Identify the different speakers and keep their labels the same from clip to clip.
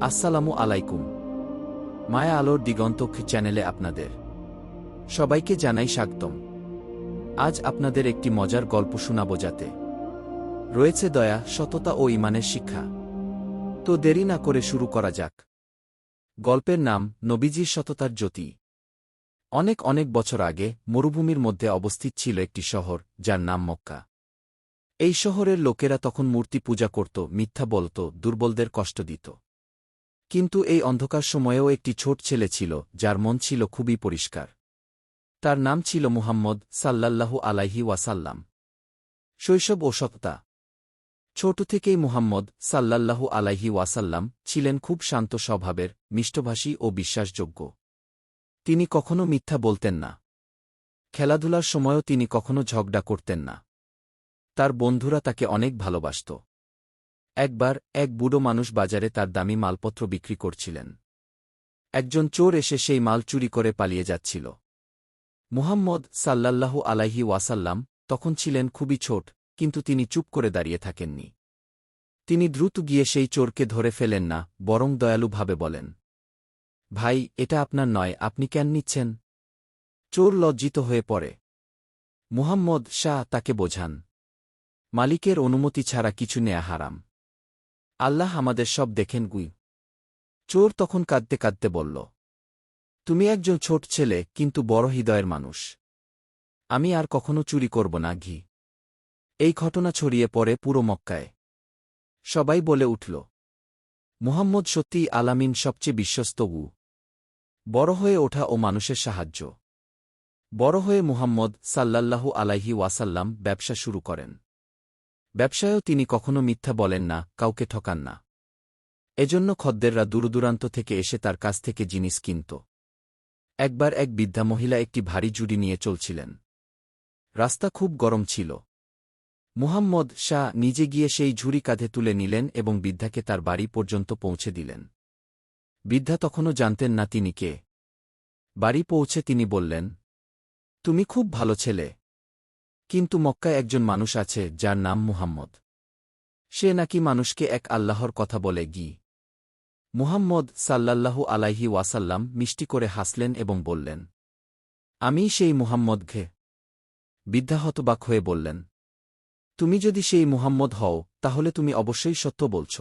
Speaker 1: আসসালামু আলাইকুম। মায়া আলোর দিগন্ত চ্যানেলে আপনাদের সবাইকে জানাই স্বাগতম। আজ আপনাদের একটি মজার গল্প শোনাব যাতে। রয়েছে দয়া, সততা ও ইমানের শিক্ষা। তো দেরি না করে শুরু করা যাক। গল্পের নাম, নবীজির সততার জ্যোতি। অনেক অনেক বছর আগে মরুভূমির মধ্যে অবস্থিত ছিল একটি শহর, যার নাম মক্কা। এই শহরের লোকেরা তখন মূর্তি পূজা করত, মিথ্যা বলত, দুর্বলদের কষ্ট দিত। কিন্তু এই অন্ধকার সময়েও একটি ছোট ছেলে ছিল, যার মন ছিল খুবই পরিষ্কার। তার নাম ছিল মুহাম্মদ সাল্লাল্লাহু আলাইহি ওয়াসাল্লাম। শৈশব ও সত্তা। ছোট থেকেই মুহাম্মদ সাল্লাল্লাহু আলাইহি ওয়াসাল্লাম ছিলেন খুব শান্ত স্বভাবের, মিষ্টভাষী ও বিশ্বাসযোগ্য। তিনি কখনো মিথ্যা বলতেন না। খেলাধুলার সময়ও তিনি কখনো ঝগড়া করতেন না। তার বন্ধুরা তাকে অনেক ভালোবাসত। একবার এক বুড়ো মানুষ বাজারে তার দামি মালপত্র বিক্রি করছিলেন। একজন চোর এসে সেই মাল চুরি করে পালিয়ে যাচ্ছিল। মুহাম্মদ সাল্লাল্লাহু আলাইহি ওয়াসাল্লাম তখন ছিলেন খুবই ছোট, কিন্তু তিনি চুপ করে দাঁড়িয়ে থাকেননি। তিনি দ্রুত গিয়ে সেই চোরকে ধরে ফেলেন না, বরং দয়ালুভাবে বলেন, ভাই, এটা আপনার নয়, আপনি কেন নিচ্ছেন? চোর লজ্জিত হয়ে পড়ে। মুহাম্মদ শাহ তাকে বোঝান, মালিকের অনুমতি ছাড়া কিছু নেয়া হারাম। আল্লাহ আমাদের সব দেখেন গুই। চোর তখন কাঁদতে কাঁদতে বলল, তুমি একজন ছোট ছেলে, কিন্তু বড় হৃদয়ের মানুষ। আমি আর কখনো চুরি করব না, ঘি। এই ঘটনা ছড়িয়ে পড়ে পুরো মক্কায়। সবাই বলে উঠল, মুহাম্মদ সত্যিই আলামিন সবচেয়ে বিশ্বস্ত গু। বড় হয়ে ওঠা ও মানুষের সাহায্য। বড় হয়ে মুহাম্মদ সাল্লাল্লাহু আলাইহি ওয়াসাল্লাম ব্যবসা শুরু করেন। ব্যবসায়ও তিনি কখনো মিথ্যা বলেন না, কাউকে ঠকান না। এজন্য খদ্দেররা দূরদূরান্ত থেকে এসে তার কাছ থেকে জিনিস কিনত। একবার এক বৃদ্ধা মহিলা একটি ভারী জুড়ি নিয়ে চলছিলেন। রাস্তা খুব গরম ছিল। মুহাম্মদ শাহ নিজে গিয়ে সেই ঝুড়ি কাঁধে তুলে নিলেন এবং বৃদ্ধাকে তার বাড়ি পর্যন্ত পৌঁছে দিলেন। বৃদ্ধা তখনও জানতেন না তিনি কে। বাড়ি পৌঁছে তিনি বললেন, তুমি খুব ভালো ছেলে। কিন্তু মক্কায় একজন মানুষ আছে যার নাম মুহাম্মদ। সে নাকি মানুষকে এক আল্লাহর কথা বলে গি। মুহাম্মদ সাল্লাল্লাহু আলাইহি ওয়াসাল্লাম মিষ্টি করে হাসলেন এবং বললেন, আমি সেই মুহাম্মদ ঘে। বিদ্যা হতবাক হয়ে বললেন, তুমি যদি সেই মুহাম্মদ হও, তাহলে তুমি অবশ্যই সত্য বলছ।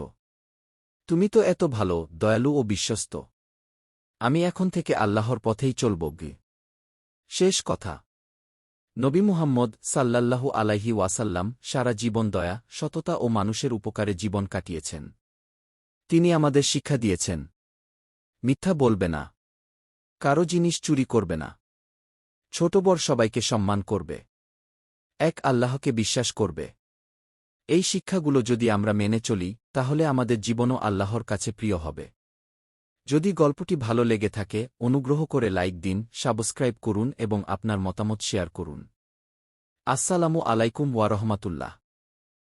Speaker 1: তুমি তো এত ভালো, দয়ালু ও বিশ্বস্ত। আমি এখন থেকে আল্লাহর পথেই চলব গে। শেষ কথা। নবী মুহাম্মদ সাল্লাল্লাহু আলাইহি ওয়াসাল্লাম সারা জীবন দয়া, সততা ও মানুষের উপকারে জীবন কাটিয়েছেন। তিনি আমাদের শিক্ষা দিয়েছেন। মিথ্যা বলবে না। কারও জিনিস চুরি করবে না। ছোট বড় সবাইকে সম্মান করবে। এক আল্লাহকে বিশ্বাস করবে। এই শিক্ষাগুলো যদি আমরা মেনে চলি, তাহলে আমাদের জীবনও আল্লাহর কাছে প্রিয় হবে। যদি গল্পটি ভালো লেগে থাকে, অনুগ্রহ করে লাইক দিন, সাবস্ক্রাইব করুন এবং আপনার মতামত শেয়ার করুন। আসসালামু আলাইকুম ওয়ারহমাতুল্লাহ